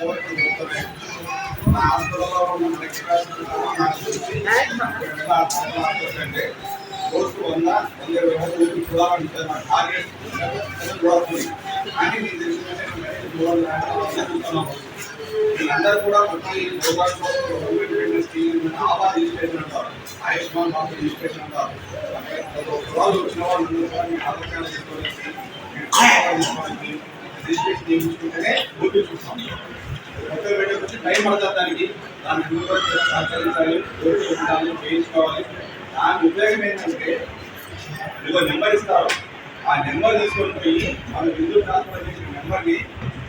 ఎవరికి హాస్పిటల్లో ఉన్న అంటే రోజుకు వంద వంద ఇరవై మంది చూడాలని నా టార్గెట్ చూడాలి కానీ తెలిసిందంటే వీళ్ళందరూ కూడా ప్రతి ప్రోగ్రామ్ స్కీమ్ రిజిస్ట్రేషన్ అంటారు ఆయుష్మాన్ భారత్ రిజిస్ట్రేషన్ అంటారు వాళ్ళు వచ్చిన వాళ్ళు తీసుకోవడానికి రిజిస్ట్రేషన్ చేయించుకుంటేనే ఓపీ చూస్తాం. మొత్తం వీడియోకి వచ్చి టైం పడుతుంది దానికి. దాన్ని అన్ని సహకరించాలి ఓపీ ఉండాలి చేయించుకోవాలి. దాని ఉపయోగం ఏంటంటే ఇదిగో నెంబర్ ఇస్తారు. ఆ నెంబర్ తీసుకొని పోయి మన విద్యుత్ ట్రాన్స్ఫర్ చేసిన నెంబర్ని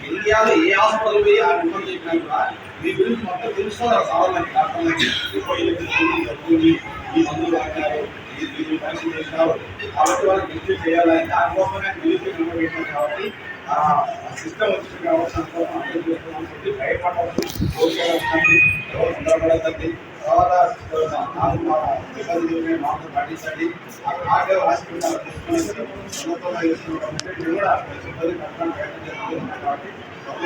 ఇండియాలో ఏ హాస్పిటల్ పోయి ఆ నెంబర్ చెప్పినా కూడా మీ గురించి మొత్తం తెలుసుకోవాలి ఆ సాధారణకి డాక్టర్లకి. ఇప్పుడు ఇది జరుగుతుంది ఈ మందులు వాడినారు ఈ మీరు పరీక్ష చేసినారు. కాబట్టి వాళ్ళకి విజిట్ చేయాలి. దానికోసమే విజిట్ నెంబర్ పెట్టినాం కాబట్టి సిస్టమ్ వచ్చింది కాబట్టి భయపడాలి ఓకే తర్వాత ఇబ్బంది మాకు పాటించండి హాస్పిటల్ ఇది కూడా ఇబ్బంది ప్రయత్నం చేస్తున్నాం కాబట్టి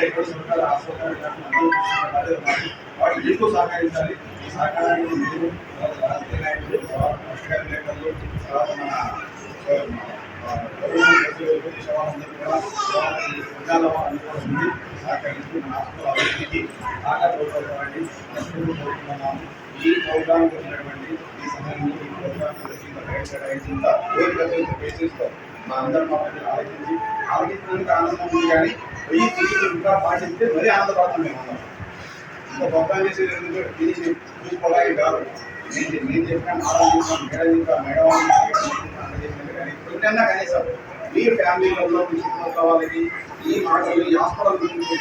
ఎక్కడ మీకు సహకరించాలి ఈ సహకారాన్ని మీరు రాజకీయ నాయకులు తర్వాత నాయకులు తర్వాత మన ఈ ప్రోగ్రామ్ వచ్చినటువంటి ఈ సమయంలో ఈ ప్రోగ్రామ్ బేసిస్తో మా అందరం మా ప్రజలు ఆలోచించి ఆలోచించడానికి ఆనందం ఉంది కానీ వెయ్యి తీసుకుని ఇంకా పాటిస్తే మరీ ఆనందపడతాం మేము అందరం ఇంకా గొప్ప చేసి ఎందుకు తీసి చూసుకోవాలి కాదు నేను నేను చెప్పిన ఆలోచించాం మేడం ఇంకా మేడం ఇప్పుడైనా కనీసం మీ ఫ్యామిలీలలో మీ చుట్టుపక్కల వాళ్ళకి ఈ మాటలు ఈ హాస్పిటల్ గురించి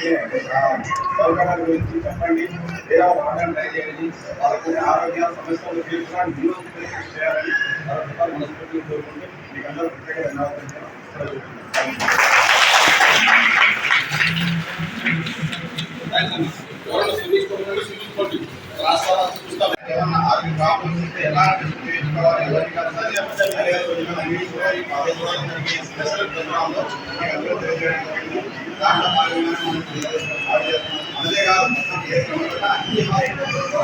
సౌకర్యాల గురించి చెప్పండి. లేదా వాడడం ట్రై చేయండి. వాళ్ళకు ఆరోగ్య సమస్యలు తీర్చడానికి మీరు చేయాలని మరొకసారి మనస్ఫూర్తిగా కోరుకుంటూ మీకు అందరూ ప్రత్యేక ధన్యవాదాలు ఏమన్నా ఆరోగ్య ప్రాబ్లమ్స్ ఉంటే ఎలా చూపించుకోవాలి ఎవరికి కలుస్తుంది అనేది కూడా ఈ కాలేజ్ వాళ్ళందరికీ స్పెషల్ ప్రోగ్రాంలో మీకు అందరూ తెలియజేయడం జరిగింది దాంట్లో భాగంగా మనం అంతేకాదు మొత్తం ఏ సమస్య అన్ని హాస్పిటల్లో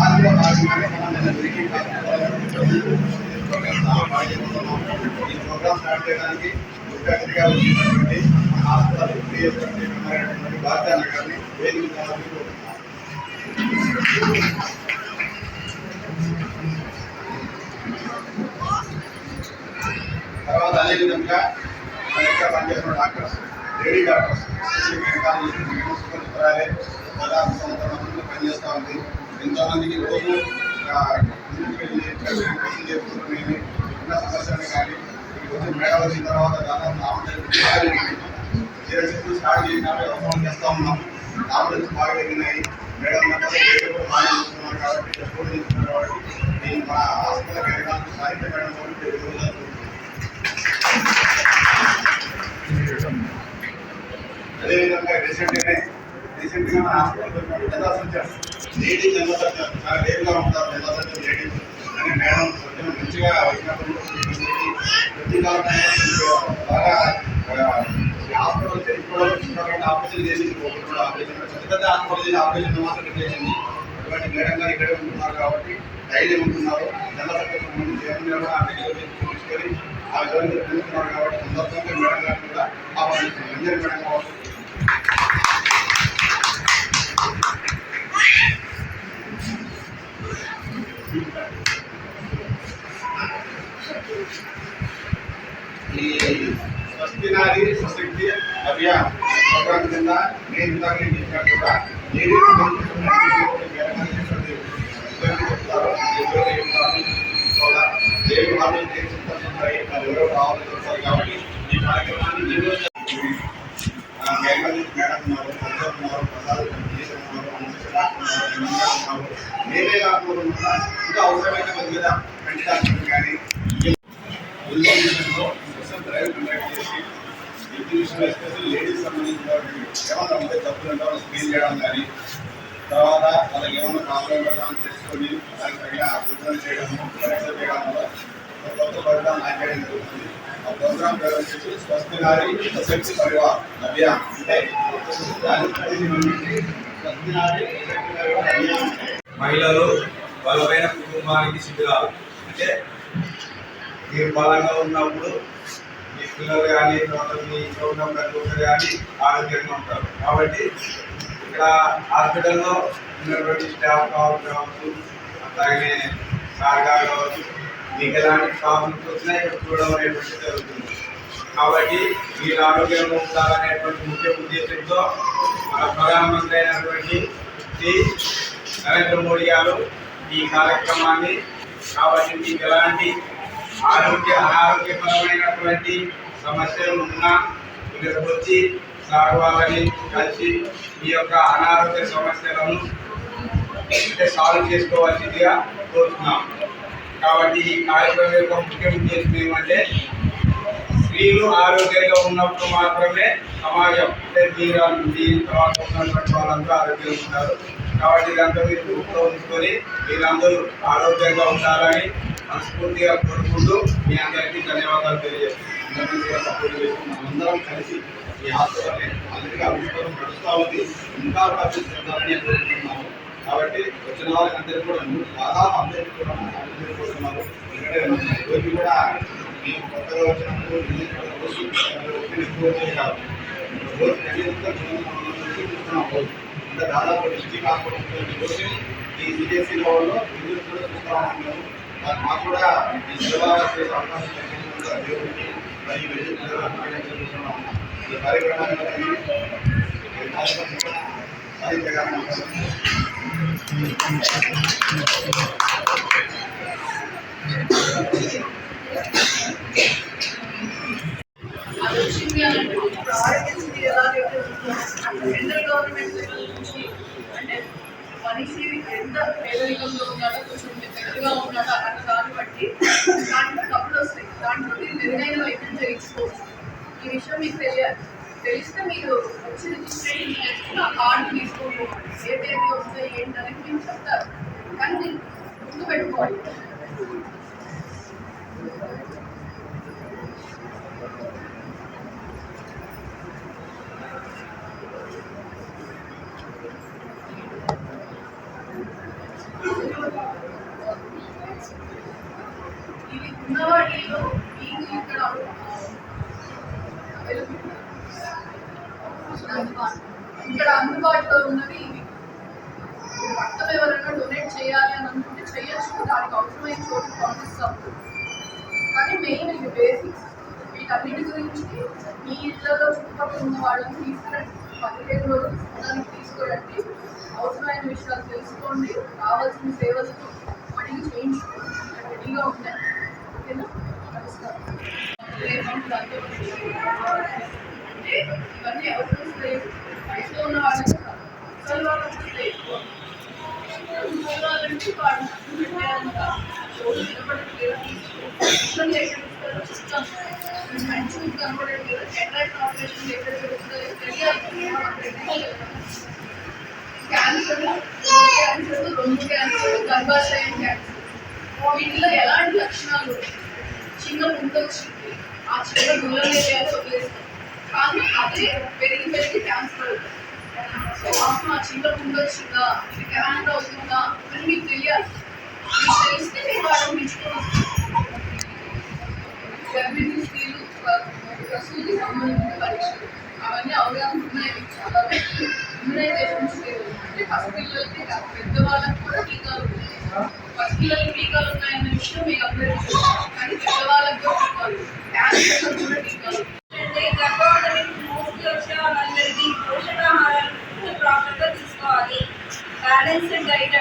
ఆదిలో భాగంగానే మనం నిన్న తిరిగి ఈ ప్రోగ్రామ్ స్టార్ట్ చేయడానికి ముఖ్య అతిథిగా వచ్చినటువంటి హాస్పిటల్ బాధ్యత గారిని వేదిక అదేవిధంగా మన దగ్గర పనిచేస్తున్న డాక్టర్స్ లేడీ డాక్టర్స్ దాదాపు సంవత్సరం మంది పనిచేస్తూ ఉంది. ఎంతోమందికి రోజు ఆ, ఇంటికి వెళ్ళి ట్రీట్మెంట్ చేసుకుంటున్నాయి ఉన్న సమస్యలు కానీ ఇక్కడికి వచ్చి మేడం వచ్చిన తర్వాత దాదాపు నామకరణం జీరో స్టార్ట్ చేసినాము ఫోన్ చేస్తూ ఉన్నాం. నామకరణం బాగా జరిగినాయి. మేడం ఉన్నప్పుడు వేరే కూడా బాగా చూస్తున్నారు కాబట్టి సపోర్ట్ చేస్తున్నారు కాబట్టి నేను మన హాస్పిటల్కి వెళ్ళడానికి సాహిత్య మేడం అదేవిధంగా రీసెంట్గానే రీసెంట్గా మన hospital general surgeon lady general surgeon చాలా రేపుగా ఉంటారు జనరల్ సర్జన్ లేడీస్ అని మేడం సర్జన్ మంచిగా వచ్చినప్పుడు ప్రతి కాలం బాగా హాస్పిటల్ తెలుసుకోవడం ఆపరేషన్ చేసింది. ఒకటి ఆపరేషన్ పెద్ద పెద్ద హాస్పిటల్ చేసి ఆపరేషన్ మాత్రం చేసింది అటువంటి మేడం గారు ఇక్కడే ఉంటున్నారు కాబట్టి ధైర్యం ఉంటున్నారు. జనరల్ సర్జన్ సంబంధించి ఏమన్నా కూడా ఆ దగ్గర చూసుకొని ఆ విధంగా పొందుతున్నారు కాబట్టి సందర్భంగా మేడం గారు కూడా ఆపరేషన్ అందరి మేడం కావచ్చు కూడా దేవుడు వాళ్ళు ఏం ఉంటాయి ఎవరో కావాలని చెప్తారు కాబట్టి ఈ కార్యక్రమాన్ని ఈ మేడం మేడం ఉన్నారు ప్రజలు ఉన్నారు ప్రసాద్ ఉన్నారు అనుష్క కాకుండా ఇంకా అవసరమైన కొద్ది మీద కంటి డాక్టర్ కానీ ఉద్యోగంలో స్పెషల్ డ్రైవ్ కండక్ట్ చేసి ఎగ్జిబిషన్ ఎస్పెషల్ లేడీస్ సంబంధించిన ఏమన్నా ఉంటే తప్పులు ఉంటే స్క్రీన్ చేయడం కానీ తర్వాత వాళ్ళకి ఏమైనా ప్రాబ్లం ఉంటుందా అని తెలుసుకొని దానికి తగిన సూచన చేయడము పరీక్ష చేయడం వల్ల కొత్త ప్రోగ్రామ్ లాంచ్ జరుగుతుంది ఆ ప్రోగ్రామ్ ప్రవేశించి స్వస్థ నారి సశక్తి పరివార్ అభియాన్. అంటే నారి అభియాన్. అంటే మహిళలు బలమైన కుటుంబానికి శిబిరాలు అంటే మీరు బలంగా ఉన్నప్పుడు మీ పిల్లలు కానీ తర్వాత మీ ఇంట్లో ఉన్న ప్రతి ఒక్కరు కానీ ఆరోగ్యంగా ఉంటారు. కాబట్టి ఇక్కడ హాస్పిటల్లో ఉన్నటువంటి స్టాఫ్ కావచ్చు కావచ్చు అట్లాగే సార్ గారు కావచ్చు మీకు ఎలాంటి ప్రాబ్లమ్స్ వచ్చినా ఇక్కడ చూడడం అనేటువంటి జరుగుతుంది. కాబట్టి మీరు ఆరోగ్యంగా ఉండాలనేటువంటి ముఖ్య ఉద్దేశంతో మన ప్రధానమంత్రి అయినటువంటి శ్రీ నరేంద్ర మోడీ గారు ఈ కార్యక్రమాన్ని కాబట్టి మీకు ఎలాంటి ఆరోగ్య అనారోగ్యపరమైనటువంటి సమస్యలు ఉన్నా ఇక్కడికి వచ్చి వాళ్ళని కలిసి మీ యొక్క అనారోగ్య సమస్యలను అంటే సాల్వ్ చేసుకోవాల్సిందిగా కోరుతున్నాం. కాబట్టి ఈ కార్యక్రమం యొక్క ముఖ్య ఉద్దేశం ఏమంటే స్త్రీలు ఆరోగ్యంగా ఉన్నప్పుడు మాత్రమే సమాజం అంటే మీరు దీని తర్వాత ఉన్నటువంటి వాళ్ళంతా ఆరోగ్యంగా ఉంటారు. కాబట్టి ఇదంతా మీరు గుర్తులో ఉంచుకొని మీరందరూ ఆరోగ్యంగా ఉండాలని మనస్ఫూర్తిగా కోరుకుంటూ మీ అందరికీ ధన్యవాదాలు తెలియజేస్తున్నాను. అందరం కలిసి ఈ హాస్పిటల్ని అందరికీ అభివృద్ధి నడుస్తూ ఉంది ఇంకా అభివృద్ధి చెందాలని కోరుకుంటున్నాము కాబట్టి వచ్చిన వాళ్ళకి అందరికీ కూడా దాదాపు అందరికీ కూడా అభివృద్ధి కోరుతున్నారు ఎందుకంటే రోజు కూడా మేము కొత్తగా వచ్చినప్పుడు రోజు ఎక్కువ కాదు రోజు చూస్తున్నాం దాదాపు డిస్టిక్ హాస్పిటల్ ఈ సిటీసీ లెవెల్లో విద్యుత్ కూడా చూస్తా ఉన్నాము మాకు కూడా ఈ సేవ చేసే అవకాశం కలిగింది దేవుడికి మరి విద్యుత్ జరుగుతున్నాం ఈ కార్యక్రమాన్ని సాధించగలం మనిషి ఎంత పేదరికంలో ఉన్నాడో కొంచెం దగ్గరగా ఉన్నాడో అన్న దాన్ని బట్టి దాంట్లో డబ్బులు వస్తాయి. దాంట్లో మీరు మెరుగైన వైద్యం చేయించుకోవచ్చు. ఈ విషయం మీకు తెలియాలి తెలిస్తే మీరు వచ్చి రిజిస్ట్రేషన్ చేసుకుని ఆ కార్డు తీసుకోవాలి ఏ తేదీ వస్తాయి ఏంటనేది మేము చెప్తారు. కానీ మీరు గుర్తు పెట్టుకోవాలి ఇవి ఉన్న వాటిలో మీకు ఇక్కడ ఇక్కడ అందుబాటులో ఉన్నవి ఇవి మొత్తం ఎవరైనా డొనేట్ చేయాలి అని అనుకుంటే చేయొచ్చు దానికి అవసరమైన కానీ మెయిన్ ఇది బేసిక్స్ వీటన్నిటి గురించి మీ ఇళ్ళలో చుట్టుపక్కల ఉన్న వాళ్ళని తీసుకురండి. పదిహేను రోజులు దానికి తీసుకురండి. అవసరమైన విషయాలు తెలుసుకోండి. కావాల్సిన సేవలు అడిగి చేయించుకోండి. రెడీగా ఉంటాయి ఓకేనా? నమస్కారం. అంటే ఇవన్నీ అవసరం లేదు. వయసులో ఉన్న వాళ్ళకి కాదు. ముసలి వాళ్ళకి చూస్తే ఎక్కువ ముసలి వాళ్ళంటే వాళ్ళు మంచిగా క్యాన్సర్ క్యాన్సర్ రెండు క్యాన్సర్ గర్భాశయం క్యాన్సర్ వీటిలో ఎలాంటి లక్షణాలు చిన్న ముందు వచ్చింది ఆ చిన్న గుళ్ళ వదిలేస్తాం కానీ అదే పెరిగి పెరిగి క్యాన్సర్ అవుతుంది సో ఆ చిన్న ముందు వచ్చిందా ఇది క్యాన్సర్ అవుతుందా అని మీకు తెలియాలి ప్రసూతి సంబంధించిన పరీక్షలు అవన్నీ అవగాహన ఉన్నాయి మీకు చాలా ఇమ్యునైజేషన్స్ అంటే పసిపిల్లలకి కాదు పెద్దవాళ్ళకి కూడా టీకాలు ఉన్నాయి పసిపిల్లలకి టీకాలు ఉన్నాయన్న విషయం మీకు అందరికీ తెలుసు. కానీ పెద్దవాళ్ళకి కూడా టీకాలు క్యాన్సర్ కూడా టీకాలు ఉన్నాయి. అంటే గర్భవతి మోస్ట్లీ వచ్చే వాళ్ళందరికీ పోషకాహారాలు ప్రాపర్గా తీసుకోవాలి బ్యాలెన్స్డ్ డైట్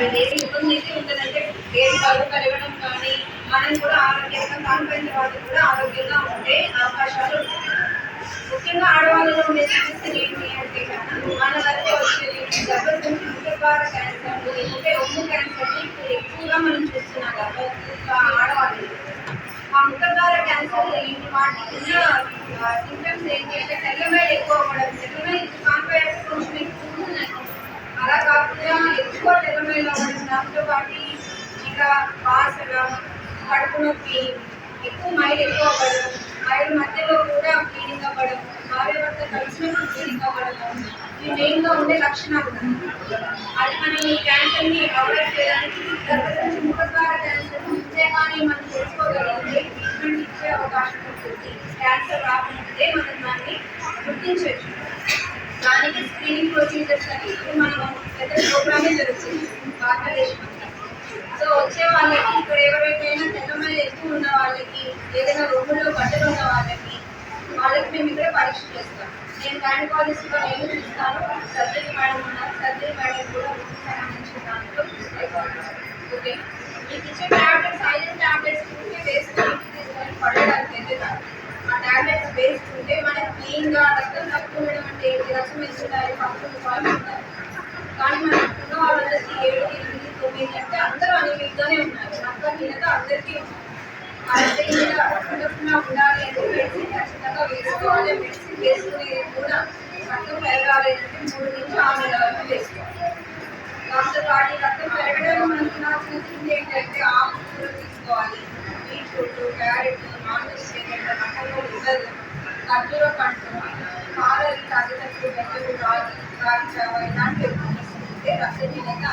అది దేని ఇబ్బంది అయితే ఉంటుందంటే వేడి కలుగు కలగడం కానీ మనం కూడా ఆరోగ్యంగా కాన్పైన తర్వాత కూడా ఆరోగ్యంగా ఉండే అవకాశాలు ముఖ్యంగా ఆడవాళ్ళలో ఉండే సమస్యలు ఏంటి అంటే కనుక మన వరకు వచ్చేది గర్భసంచి ముఖద్వార క్యాన్సర్ లేకుంటే రొమ్ము క్యాన్సర్ ఇప్పుడు ఎక్కువగా మనం చూస్తున్నాం కదా ఆడవాళ్ళు. ఆ ముఖద్వార క్యాన్సర్ వాటి వాటికి ఉన్న సింటమ్స్ ఏంటి? అంటే తెల్లమైలు ఎక్కువ అవ్వడం తెల్లమైలు కాన్పైర్ కొంచెం ఎక్కువ ఉన్నాయి అలా కాకుండా ఎక్కువ తెల్లమైలు అవ్వడం దాంతో పాటు ఇంకా వాసన కడుపు నొప్పి ఎక్కువ మైలు ఎక్కువ అవ్వడం మైలు మధ్యలో కూడా బ్లీడింగ్ అవ్వడం భార్య భర్త కలిసినప్పుడు బ్లీడింగ్ అవ్వడం ఇవి మెయిన్గా ఉండే లక్షణాలు అది మనం ఈ క్యాన్సర్ని అవాయిడ్ చేయడానికి గర్భసంచి ముఖద్వార క్యాన్సర్ ఉంటే కానీ మనం తెలుసుకోగలిగితే ట్రీట్మెంట్ ఇచ్చే అవకాశం ఉంటుంది. క్యాన్సర్ రాకుంటే మనం దాన్ని గుర్తించవచ్చు. దానికి స్క్రీనింగ్ ప్రొసీజర్స్ అని ఇప్పుడు మనం పెద్ద ప్రోగ్రామే జరుగుతుంది భారతదేశం అంతా సో వచ్చే వాళ్ళకి ఇక్కడ ఎవరికైనా తెల్లమైన ఎక్కువ ఉన్న వాళ్ళకి ఏదైనా రొమ్ములో బట్టలు ఉన్న వాళ్ళకి వాళ్ళకి మేము ఇక్కడ పరీక్ష చేస్తాం. నేను గైనకాలజిస్ట్గా నేను చూస్తాను సర్జరీ మేడం ఉన్నారు. సర్జరీ మేడం కూడా సంబంధించిన దాంట్లో ఓకే మీకు ఇచ్చే ట్యాబ్లెట్స్ ఐరన్ ట్యాబ్లెట్స్ అయితే ఇలా ఉండకుండా ఉండాలి అంటే మెడిసిన్ ఖచ్చితంగా వేసుకోవాలి మెడిసిన్ వేసుకునేది కూడా రక్తం పెరగాలి అంటే మూడు నుంచి ఆరు నెలల వరకు వేసుకోవాలి దాంతో పాటు రక్తం పెరగడానికి మనం తినాల్సిన తిండి ఏంటంటే ఆకుకూరలు తీసుకోవాలి బీట్రూట్ క్యారెట్ నాన్ వెజిటేరియన్ మటన్లో లివర్ ఖర్జూర పండు పాలలు తాగేటప్పుడు బెల్లలు రాగి రాగి చావ ఇలాంటివి ఎక్కువ తీసుకుంటే రక్తహీనత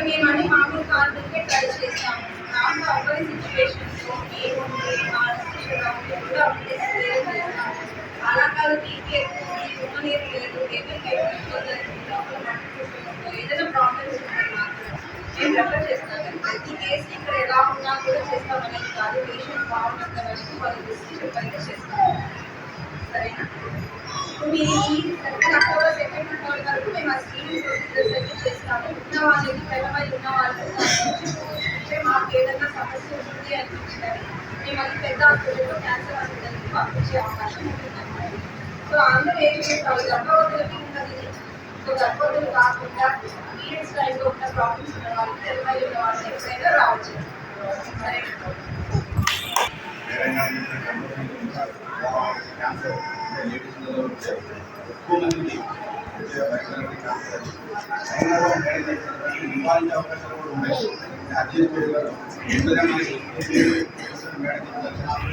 ఇక్కడ మేము అన్ని మామూలు ట్రై చేస్తాము. దాంట్లో అవ్వని సిచ్యువేషన్స్లో ఏముంది కూడా అలా కాదు లేదు ఎవరికి ఏదైనా ప్రాబ్లమ్స్ ఉంటాయి మాకు మేము రెఫర్ ప్రతి కేసు ఇక్కడ ఎలా ఉన్నా కూడా చేస్తామనేది కాదు. పేషెంట్ బాగున్నంత వరకు వాళ్ళ డిసిషన్ సరేనా? మీరు ఈ సెకండ్ అక్టోబర్ సెకండ్ అక్టోబర్ వరకు మేము ఆ స్క్రీనింగ్ ఉన్న వాళ్ళకి పిల్లవాళ్ళు ఉన్న వాళ్ళకి అంటే మాకు ఏదైనా సమస్య ఉంటుంది అనిపించినది మేము అది పెద్ద హాస్పిటల్లో క్యాన్సర్ హాస్పిటల్కి పంపించే అవకాశం ఉంటుందన్నమాట. సో అందరూ ఏం చేస్తారు? గర్భవతులకి ఉంటుంది సో గర్భవతులు కాకుండా పీరియడ్స్ టైంలో ఉన్న ప్రాబ్లమ్స్ ఉన్న వాళ్ళకి తెల్లవాళ్ళు ఉన్న వాళ్ళకి ఎప్పుడైనా రావచ్చు. సరే. క్యాన్సర్ ఎక్కువ మందికి వచ్చే వైరల్ క్యాన్సర్ అయినా కూడా మేనేజ్ నివారించే అవకాశాలు కూడా ఉన్నాయి అడ్జస్ట్ చేయగలరు ఎంతగా మనకి మేడం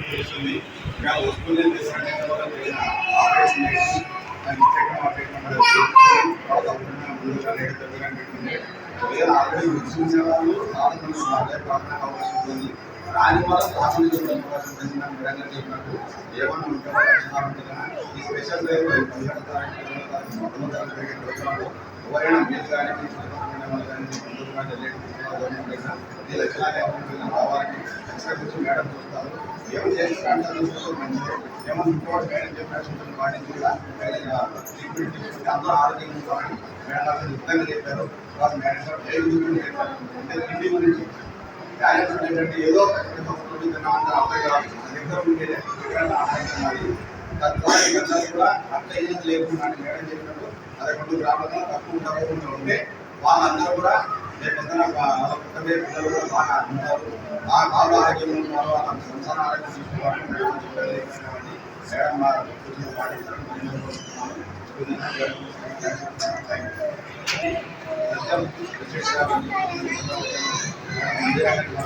చేస్తుంది ఇంకా వస్తుంది చేసినట్టే ఆపరేషన్ చేసి దాన్ని చెక్ ఆల్రెడీ చూసిన వాళ్ళు సాధకులు ప్రార్థన అవకాశం ఉంటుంది దాని వల్ల ప్రాథమిక చెప్పినట్టు ఏమన్నా ఉంటే ఈ స్పెషల్ ఎవరైనా మీరు కానీ ఈ లక్షణాలు మేడం చూస్తారు. ఏం చేస్తారంటే చూసుకోవడం ఏమైనా ఇంకోటి మేడం చెప్పినట్టు కూడా ట్రీట్మెంట్ తీసుకుంటే అందరూ ఆరోగ్యంగా మేడం గారు యుద్ధంగా చెప్పారు. తర్వాత మేడం చెప్పారు? గురించి బ్యాలెన్స్ ఏంటంటే ఏదో తిన్నామంటే అబ్బాయిగా ఎక్కడైనా కూడా అర్థం లేకుండా మేడం చెప్పినట్టు అదే గ్రామాల్లో తక్కువ తక్కువ ఉంటే వాళ్ళందరూ కూడా రేపొద్దున వాళ్ళ పిల్లలు కూడా బాగా ఉంటారు ఆ ఆరోగ్యం ఉన్నారు వాళ్ళ సంసార ఆరోగ్యం చూసుకోవాలి మేడం మేడం なぜかよなら、なぜかよな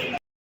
ら。